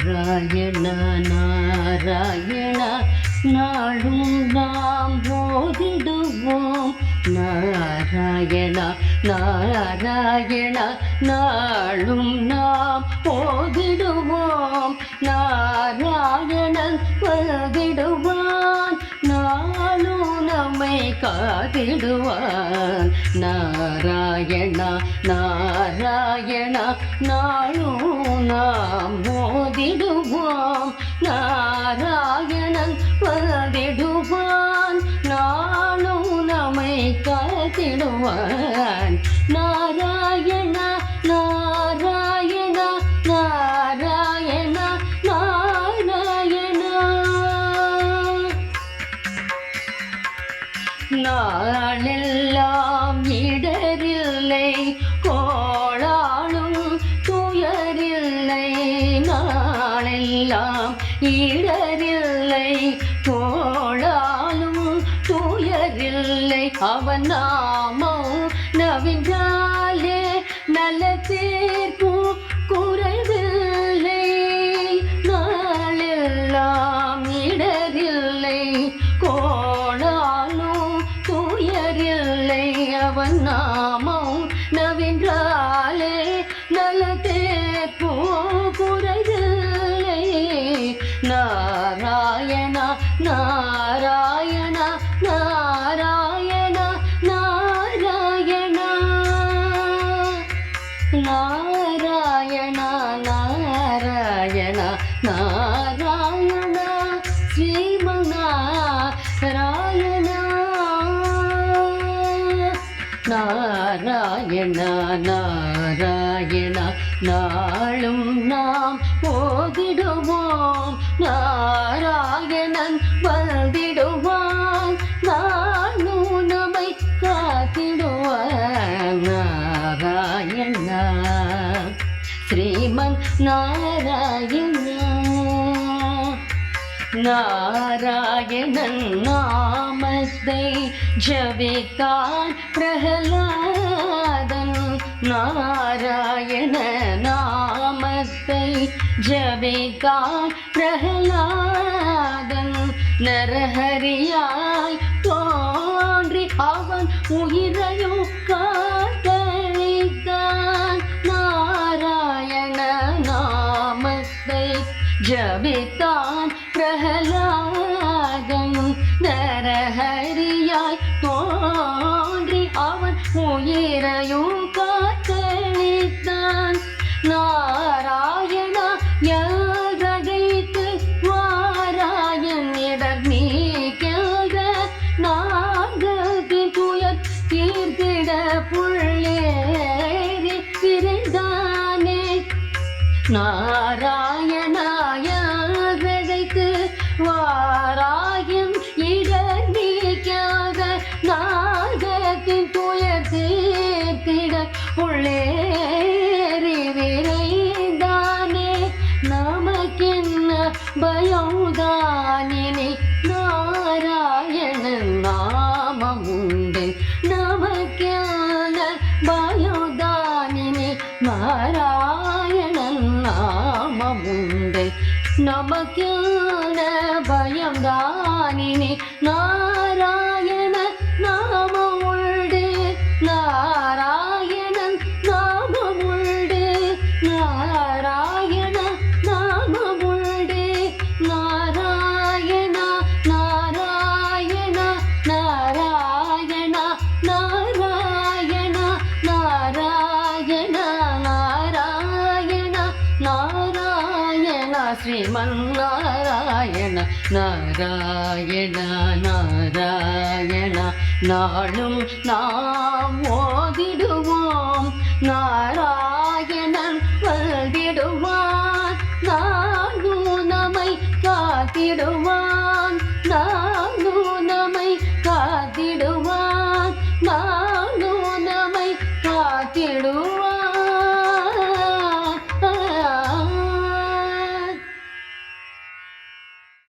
நாராயண நாராயண நாளும் நாம் போதிடுவோம் நாராயண நாராயண நாளும் நாம் போதிடுவோம் நாராயணன் போதிடுவோம் காதிடுவான். நாராயணா நாராயணா நாளும் நாம் மோதிடுவோம். நாராயணன் பதிடுவான் நாளும் நம்மை காத்திடுவான். நாளெல்லாம் இடரில்லை கோளாளும் துயரில்லை. நாளெல்லாம் இடரில்லை கோளாலும் துயரில்லை. அவன் நாமம் நவின்றாலே நல்ல தீர்ப்பு குறைவில்லை. நாளெல்லாம் இடரில்லை கோ நாராயணா நாராயணா நாராயண நாராயண நாளும் நாம் போதிடுவோம் நாராயணன் வந்திடுவான். நானும் நம்மை காத்திடுவான். நாராயணா ஸ்ரீமன் நாராயணா. நாராயணன் நாமத்தை ஜபித்தான் பிரகலாதன் நாராயண நாமத்தை ஜபித்தான் பிரகலாதன் நரஹரியாய் தோன்றி அவன் உயிரையும் காத்தளித்தான். நாராயண நாமத்தை ஜபித்தான் பிரகலாதன் நரஹரியாய் தோன்றி அவன் உயிரையும் காத்தளித்தான். நாராயணா எல்கழைத்து வாராயன் இடர் நீக்கல்க? நாகத்தின் துயர் தீர்த்திட புள்ளேறி விரைந்தானே. நாராயணாய வாராயம் இடர் நீக்காக நாகத்தின் துயர் தீர்த்திட உள்ளேறி விரைந்தானே நமக்கென்ன பயம்தானினே நாராயணன் நாமம் உண்டு நமக்கென்ன பயம்தானினே நமக்கு நாமம் உண்டு பயம்தானினே நாராயண ஸ்ரீமன்னாராயண நாராயண நாராயண. நாளும் நாம் ஓதிடுவோம் நாராயணன் வந்திடுவான் நானும் நம்மை காத்திடுவான்